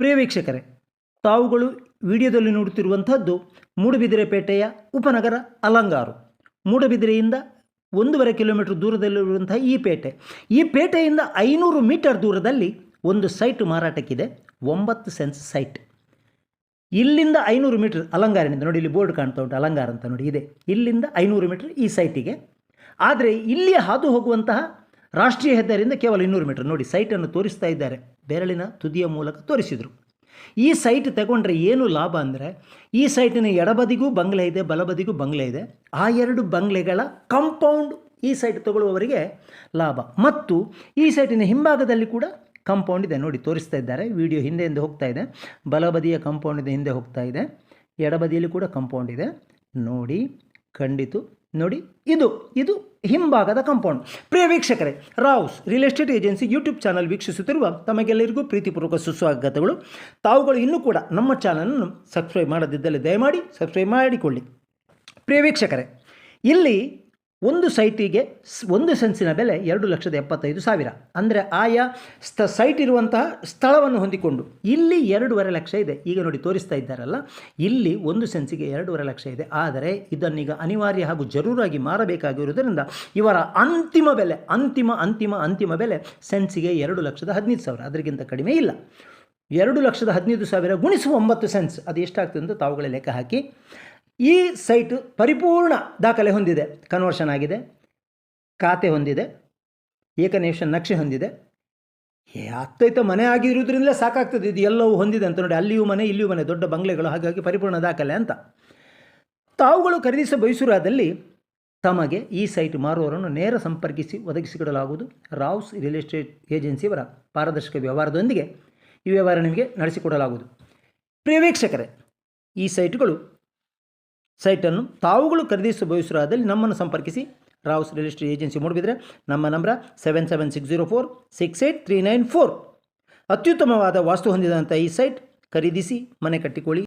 ಪ್ರಿಯ ವೀಕ್ಷಕರೇ, ತಾವುಗಳು ವಿಡಿಯೋದಲ್ಲಿ ನೋಡುತ್ತಿರುವಂಥದ್ದು ಮೂಡುಬಿದಿರೆ ಪೇಟೆಯ ಉಪನಗರ ಅಲಂಗಾರು. ಮೂಡುಬಿದಿರೆಯಿಂದ ಒಂದೂವರೆ ಕಿಲೋಮೀಟರ್ ದೂರದಲ್ಲಿರುವಂಥ ಈ ಪೇಟೆ. ಈ ಪೇಟೆಯಿಂದ ಐನೂರು ಮೀಟರ್ ದೂರದಲ್ಲಿ ಒಂದು ಸೈಟ್ ಮಾರಾಟಕ್ಕಿದೆ, ಒಂಬತ್ತು ಸೆನ್ಸ್ ಸೈಟ್. ಇಲ್ಲಿಂದ ಐನೂರು ಮೀಟರ್ ಅಲಂಗಾರಿನಿಂದ ನೋಡಿ, ಇಲ್ಲಿ ಬೋರ್ಡ್ ಕಾಣ್ತಾ ಉಂಟು, ಅಲಂಗಾರ ಅಂತ ನೋಡಿ, ಇದೆ. ಇಲ್ಲಿಂದ ಐನೂರು ಮೀಟರ್ ಈ ಸೈಟಿಗೆ. ಆದರೆ ಇಲ್ಲಿ ಹಾದು ಹೋಗುವಂತಹ ರಾಷ್ಟ್ರೀಯ ಹೆದ್ದಾರಿಯಿಂದ ಕೇವಲ ಇನ್ನೂರು ಮೀಟರ್ ನೋಡಿ ಸೈಟನ್ನು ತೋರಿಸ್ತಾ ಇದ್ದಾರೆ. ಬೆರಳಿನ ತುದಿಯ ಮೂಲಕ ತೋರಿಸಿದರು. ಈ ಸೈಟ್ ತಗೊಂಡ್ರೆ ಏನು ಲಾಭ ಅಂದರೆ, ಈ ಸೈಟಿನ ಎಡಬದಿಗೂ ಬಂಗ್ಲೆ ಇದೆ, ಬಲಬದಿಗೂ ಬಂಗ್ಲೆ ಇದೆ. ಆ ಎರಡು ಬಂಗ್ಲೆಗಳ ಕಾಂಪೌಂಡ್ ಈ ಸೈಟ್ ತಗೊಳ್ಳುವವರಿಗೆ ಲಾಭ. ಮತ್ತು ಈ ಸೈಟಿನ ಹಿಂಭಾಗದಲ್ಲಿ ಕೂಡ ಕಾಂಪೌಂಡ್ ಇದೆ. ನೋಡಿ, ತೋರಿಸ್ತಾ ಇದ್ದಾರೆ. ವಿಡಿಯೋ ಹಿಂದೆ ಹಿಂದೆ ಹೋಗ್ತಾ ಇದೆ. ಬಲಬದಿಯ ಕಂಪೌಂಡ್ ಇದೆ ಹಿಂದೆ ಹೋಗ್ತಾ ಇದೆ. ಎಡಬದಿಯಲ್ಲಿ ಕೂಡ ಕಾಂಪೌಂಡ್ ಇದೆ. ನೋಡಿ ಖಂಡಿತು ನೋಡಿ, ಇದು ಇದು ಹಿಂಭಾಗದ ಕಾಂಪೌಂಡ್. ಪ್ರಿಯ ವೀಕ್ಷಕರೇ, Rao's real estate agency YouTube channel ವೀಕ್ಷಿಸುತ್ತಿರುವ ತಮಗೆಲ್ಲರಿಗೂ ಪ್ರೀತಿಪೂರ್ವಕ ಸುಸ್ವಾಗತಗಳು. ತಾವುಗಳು ಇನ್ನೂ ಕೂಡ ನಮ್ಮ ಚಾನಲನ್ನು ಸಬ್ಸ್ಕ್ರೈಬ್ ಮಾಡದಿದ್ದಲ್ಲಿ ದಯಮಾಡಿ ಸಬ್ಸ್ಕ್ರೈಬ್ ಮಾಡಿಕೊಳ್ಳಿ. ಪ್ರಿಯ ವೀಕ್ಷಕರೇ, ಇಲ್ಲಿ ಒಂದು ಸೈಟಿಗೆ ಒಂದು ಸೆನ್ಸಿನ ಬೆಲೆ ಎರಡು ಲಕ್ಷದ ಎಪ್ಪತ್ತೈದು ಸಾವಿರ. ಅಂದರೆ ಆಯಾ ಸ್ತ ಸೈಟ್ ಇರುವಂತಹ ಸ್ಥಳವನ್ನು ಹೊಂದಿಕೊಂಡು. ಇಲ್ಲಿ ಎರಡೂವರೆ ಲಕ್ಷ ಇದೆ. ಈಗ ನೋಡಿ ತೋರಿಸ್ತಾ ಇದ್ದಾರಲ್ಲ? ಇಲ್ಲಿ ಒಂದು ಸೆನ್ಸಿಗೆ ಎರಡೂವರೆ ಲಕ್ಷ ಇದೆ. ಆದರೆ ಇದನ್ನೀಗ ಅನಿವಾರ್ಯ ಹಾಗೂ ಜರೂರಾಗಿ ಮಾರಬೇಕಾಗಿರುವುದರಿಂದ ಇವರ ಅಂತಿಮ ಬೆಲೆ, ಅಂತಿಮ ಅಂತಿಮ ಅಂತಿಮ ಬೆಲೆ ಸೆನ್ಸಿಗೆ ಎರಡು ಲಕ್ಷದ ಹದಿನೈದು ಸಾವಿರ. ಅದರಿಗಿಂತ ಕಡಿಮೆ ಇಲ್ಲ. ಎರಡು ಲಕ್ಷದ ಹದಿನೈದು ಸಾವಿರ ಗುಣಿಸುವ ಒಂಬತ್ತು ಸೆನ್ಸ್. ಅದು ಎಷ್ಟಾಗ್ತದೆ ಅಂತ ತಾವುಗಳೇ ಲೆಕ್ಕ ಹಾಕಿ. ಈ ಸೈಟ್ ಪರಿಪೂರ್ಣ ದಾಖಲೆ ಹೊಂದಿದೆ. ಕನ್ವರ್ಷನ್ ಆಗಿದೆ. ಖಾತೆ ಹೊಂದಿದೆ. ಏಕನೇಷನ್ ನಕ್ಷೆ ಹೊಂದಿದೆ. ಆಗ್ತೈತೆ ಮನೆ ಆಗಿರುವುದರಿಂದಲೇ ಸಾಕಾಗ್ತದೆ. ಇದು ಎಲ್ಲವೂ ಹೊಂದಿದೆ ಅಂತ ನೋಡಿ, ಅಲ್ಲಿಯೂ ಮನೆ, ಇಲ್ಲಿಯೂ ಮನೆ, ದೊಡ್ಡ ಬಂಗ್ಲೆಗಳು ಹಾಗಾಗಿ ಪರಿಪೂರ್ಣ ದಾಖಲೆ ಅಂತ. ತಾವುಗಳು ಖರೀದಿಸ ಬಯಸುರಾದಲ್ಲಿ ತಮಗೆ ಈ ಸೈಟ್ ಮಾರುವವರನ್ನು ನೇರ ಸಂಪರ್ಕಿಸಿ ಒದಗಿಸಿಕೊಡಲಾಗುವುದು. ರಾವ್ಸ್ ರಿಯಲ್ ಎಸ್ಟೇಟ್ ಏಜೆನ್ಸಿಯವರ ಪಾರದರ್ಶಕ ವ್ಯವಹಾರದೊಂದಿಗೆ ಈ ವ್ಯವಹಾರ ನಿಮಗೆ ನಡೆಸಿಕೊಡಲಾಗುವುದು. ಪ್ರಿಯ ಈ ಸೈಟ್ಗಳು ಸೈಟನ್ನು ತಾವುಗಳು ಖರೀದಿಸ ಬಯಸಿರೋದಲ್ಲಿ ನಮ್ಮನ್ನು ಸಂಪರ್ಕಿಸಿ. Rao's real estate agency Moodbidri ನಮ್ಮ number seven seven six zero four six eight three nine four. ಅತ್ಯುತ್ತಮವಾದ ವಾಸ್ತು ಹೊಂದಿದಂಥ ಈ ಸೈಟ್ ಖರೀದಿಸಿ ಮನೆ ಕಟ್ಟಿಕೊಳ್ಳಿ.